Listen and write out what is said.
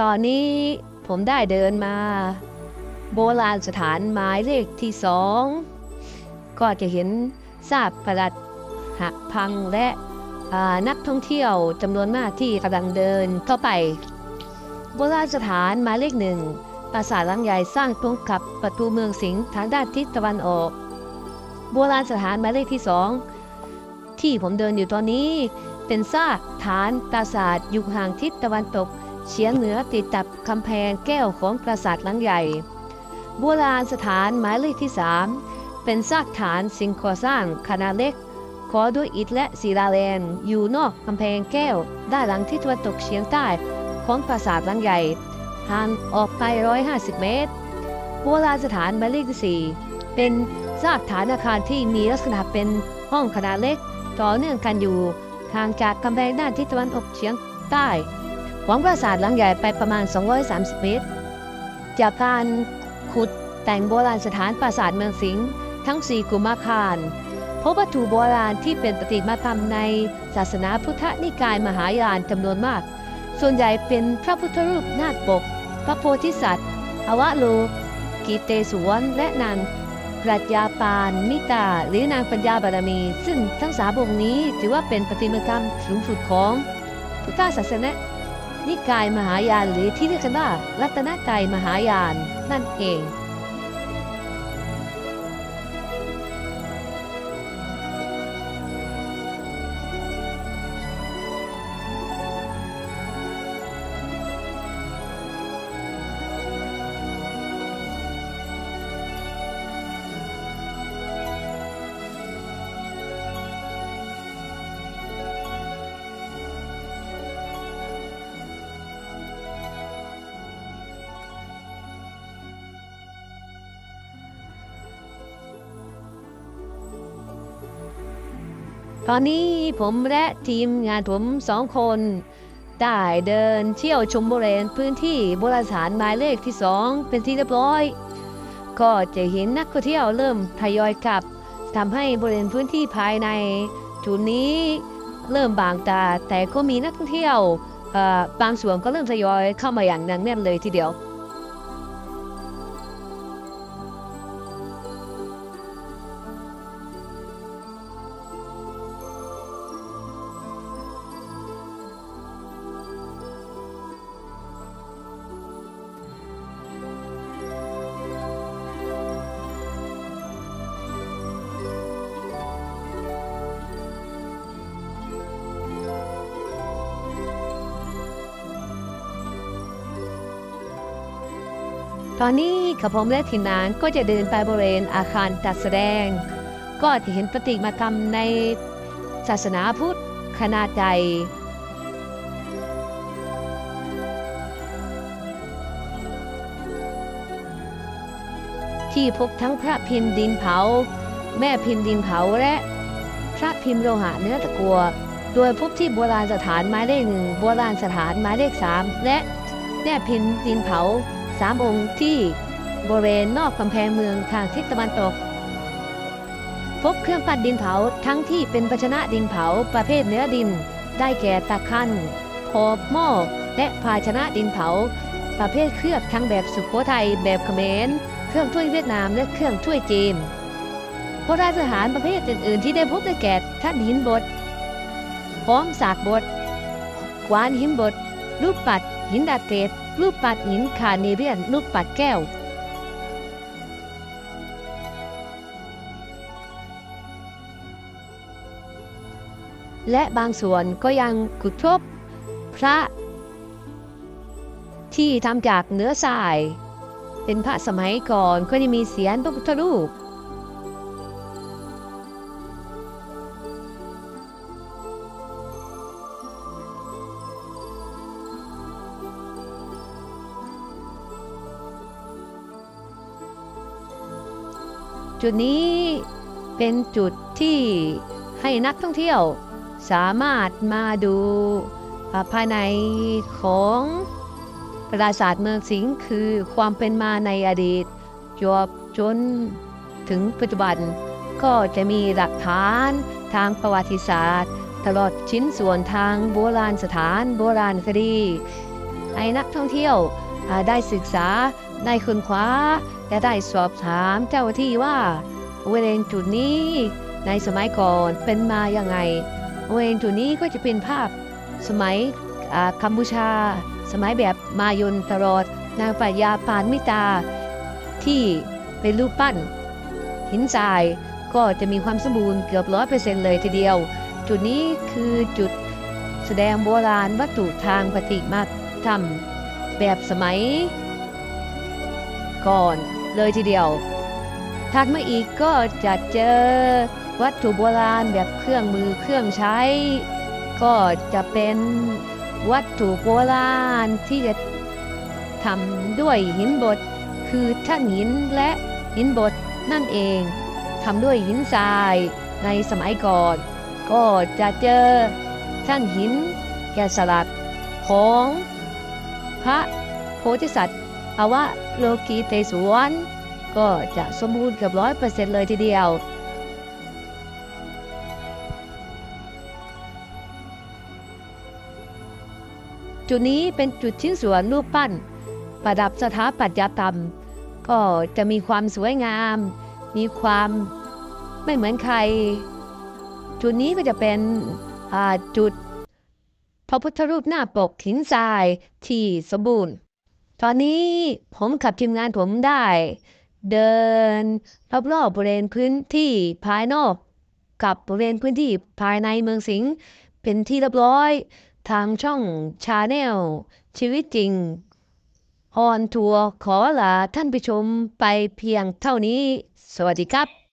ตอนนี้ผมได้เดินมา โบราณสถานหมายเลขที่สอง ก็จะเห็นซากปรักหักพังและนักท่องเที่ยวจำนวนมากที่กำลังเดินเข้าไป โบราณสถานหมายเลขหนึ่งปราสาทหลังใหญ่สร้างตรงกับประตูเมืองสิงห์ทางด้านทิศตะวันออก โบราณสถานหมายเลขที่สองที่ผมเดินอยู่ตอนนี้เป็นซากฐานปราสาทอยู่ห่างทิศตะวันตก เฉียงเหนือติดกับกำแพงแก้วของปราสาทหลังใหญ่โบราณสถานหมายเลขที่สามเป็นซากฐานสิ่งก่อสร้างขนาดเล็กขอด้วยอิฐและศิลาแรงอยู่นอกกำแพงแก้ว ด้านหลังทิศตะวันตกเฉียงใต้ของปราสาทหลังใหญ่ห่างออกไป 150 เมตรโบราณสถานหมายเลขที่สี่เป็นซากฐานอาคารที่มีลักษณะเป็นห้องขนาดเล็ก ต่อเนื่องกันอยู่ห่างจากกำแพงด้านทิศตะวันออกเฉียงใต้ ของปราสาทหลังใหญ่ไปประมาณ 230 เมตร จากการขุดแต่งโบราณสถานปราสาทเมืองสิงห์ทั้ง 4กุมาคารพบวัตถุโบราณที่เป็นประติมากรรมในศาสนาพุทธนิกายมหายานจำนวนมาก ส่วนใหญ่เป็นพระพุทธรูปนาคปก พระโพธิสัตว์ อวะโลกีเตสวนและนางปรัชญาปานมิตาหรือนางปัญญาบารมี ซึ่งทั้งสามองค์นี้ถือว่าเป็นประติมากรรมสูงสุดของพุทธศาสนา นิกายมหายานหรือที่เรียกกันว่ารัตนกายมหายานนั่นเอง ตอนนี้ผมและทีมงานผมสองคน ได้เดินเที่ยวชมบริเวณพื้นที่โบราณสถานหมายเลขที่สองเป็นที่เรียบร้อย ก็จะเห็นนักท่องเที่ยวเริ่มทยอยกลับทำให้บริเวณพื้นที่ภายในจุดนี้เริ่มบางตาแต่ก็มีนักท่องเที่ยวบางส่วนก็เริ่มทยอยเข้ามาอย่างหนักแน่นเลยทีเดียว ตอนนี้ขับผมและทีมงานก็จะเดินไปบริเวณอาคารจัดแสดง ก็จะเห็นประติมากรรมในศาสนาพุทธขนาดใหญ่ที่พบทั้งพระพิมพ์ดินเผา แม่พิมพ์ดินเผาและพระพิมพ์โลหะเนื้อตะกัว โดยพบที่โบราณสถานหมายเลขหนึ่งโบราณสถานหมายเลขสามและแม่พิมพ์ดินเผา สามองค์ที่บริเวณนอกกำแพงเมืองทางทิศตะวันตก พบเครื่องปั้นดินเผาทั้งที่เป็นภาชนะดินเผาประเภทเนื้อดิน ได้แก่ตะคันพอบหม้อและภาชนะดินเผา ประเภทเครื่องทั้งแบบสุโขทัยแบบเขมรเครื่องถ้วยเวียดนามและเครื่องถ้วยจีนโบราณสถานประเภทอื่นๆ ที่ได้พบได้แก่ท่านหินบดพร้อมสากบดกวานหินบดรูปปัดหินดาดเกต รูปปัดหินคาเนเรียนรูปปัดแก้วและบางส่วนก็ยังขุดพบพระ ที่ทำจากเนื้อทราย เป็นพระสมัยก่อนก็ยังมีเสียนพระพุทธรูป จุดนี้เป็นจุดที่ให้นักท่องเที่ยวสามารถมาดูภายในของปราสาทเมืองสิงห์คือความเป็นมาในอดีตจวบจนถึงปัจจุบันก็จะมีหลักฐานทางประวัติศาสตร์ ตลอดชิ้นส่วนทางโบราณสถานโบราณคดี ให้นักท่องเที่ยวได้ศึกษาได้ค้นคว้า และได้สอบถามเจ้าที่ว่าเวณจุดนี้ในสมัยก่อนเป็นมาอย่างไง เวณจุดนี้ก็จะเป็นภาพสมัยอ่ากัมพูชา สมัยแบบมายนตลอดนางปายาปานมิตา ที่เป็นรูปปั้น หินทรายก็จะมีความสมบูรณ์เกือบร้อยเปอร์เซ็นต์เลยทีเดียว จุดนี้คือจุดแสดงโบราณวัตถุทางปฏิมากรรมแบบสมัยก่อน เลยทีเดียวถัดมาอีกก็จะเจอวัตถุโบราณแบบเครื่องมือเครื่องใช้ ก็จะเป็นวัตถุโบราณที่จะทำด้วยหินบดคือท่านหินและหินบดนั่นเองทำด้วยหินทรายในสมัยก่อน ก็จะเจอท่านหินแกะสลักของพระโพธิสัตว์ อวโลกีเตศวรก็จะสมบูรณ์เกือบร้อยเปอร์เซ็นต์เลยทีเดียว จุดนี้เป็นจุดชิ้นส่วนรูปปั้น ประดับสถาปัตยกรรม ก็จะมีความสวยงาม มีความไม่เหมือนใคร จุดนี้ก็จะเป็นจุดพระพุทธรูปหน้าปกหินทรายที่สมบูรณ์ ตอนนี้ผมกับทีมงานผมได้ เดินรอบๆบริเวณพื้นที่ภายนอก กับบริเวณพื้นที่ภายในเมืองสิงห์เป็นที่เรียบร้อย ทางช่องชาแนลชีวิตจริงออนทัวร์ขอลาท่านผู้ชมไปเพียงเท่านี้ สวัสดีครับ